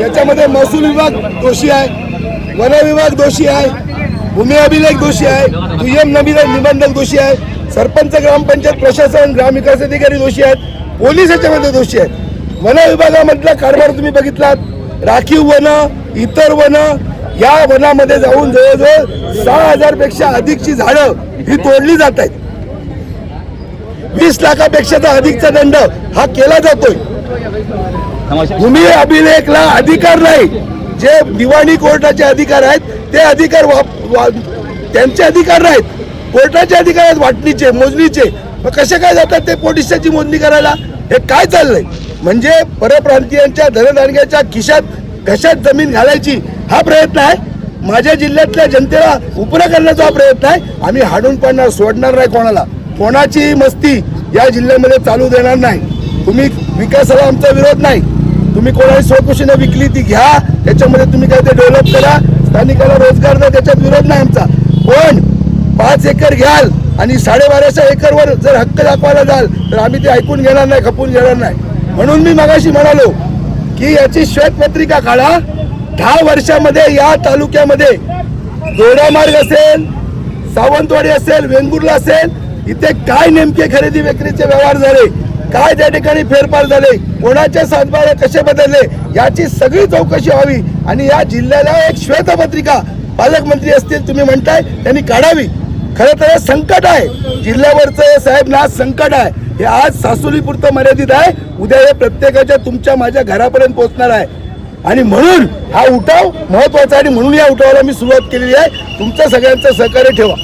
याच्यामध्ये महसूल विभाग दोषी आहे वन विभाग दोषी आहे भूमी अभिलेख दोषी आहे दुय्यम निबंधक दोषी आहे सरपंच ग्रामपंचायत प्रशासन ग्रामविकास अधिकारी दोषी आहेत पोलीस याच्यामध्ये दोषी आहेत. वन विभागामधला कारभार तुम्ही बघितलात राखीव वन इतर वन या वनामध्ये जाऊन जवळजवळ सहा हजारपेक्षा अधिकची झाडं ही तोडली जात आहेत. वीस लाखापेक्षा अधिकचा दंड हा केला जातोय. भूमी अभिलेखला अधिकार नाही. जे दिवाणी कोर्टाचे अधिकार आहेत ते अधिकार त्यांचे अधिकार नाहीत. कोर्टाचे अधिकार आहेत वाटणीचे मोजणीचे. मग कसे काय जातात ते पोलिसाची मोजणी करायला? हे काय चाललंय? म्हणजे परप्रांतीयांच्या धनधानग्याच्या खिशात घशात जमीन घालायची हा प्रयत्न आहे? माझ्या जिल्ह्यातल्या जनतेला उपरा करण्याचा हा प्रयत्न आहे? आम्ही हाडून पडणार सोडणार नाही कोणाला. कोणाची मस्ती या जिल्ह्यामध्ये चालू देणार नाही. तुम्ही विकासाला आमचा विरोध नाही. तुम्ही कोणाची स्वखुशीने विकली ती घ्या त्याच्यामध्ये तुम्ही काय ते डेव्हलप करा. स्थानिकाला रोजगार द्या त्याच्यात विरोध नाही आमचा. पण पाच एकर घ्याल आणि साडेबाराशे एकरवर जर हक्क दाखवायला जाल तर आम्ही ते ऐकून घेणार नाही खपून घेणार नाही. म्हणून मी मगाशी म्हणालो की याची श्वेतपत्रिका काढा. दहा वर्षामध्ये या तालुक्यामध्ये दोडामार्ग असेल सावंतवाडी असेल वेंगुर्ला असेल इथे काय नेमके खरेदी विक्रीचे व्यवहार झाले काय त्या ठिकाणी फेरफार झाले? कोणाच्या सातबाऱ्या कसे बदलले? याची सगळी चौकशी व्हावी. आणि या जिल्ह्याला एक श्वेतपत्रिका पालकमंत्री असतील तुम्ही म्हणताय त्यांनी काढावी. खरं तर हे संकट आहे. जिल्ह्यावरचं हे साहेब ना संकट आहे. हे आज सासुली पुरतं मर्यादित आहे. उद्या हे प्रत्येकाच्या तुमच्या माझ्या घरापर्यंत पोहोचणार आहे. आणि म्हणून हा उठाव महत्त्वाचा आहे. आणि म्हणून या उठावाला मी सुरुवात केलेली आहे. तुमचं सगळ्यांचं सहकार्य ठेवा.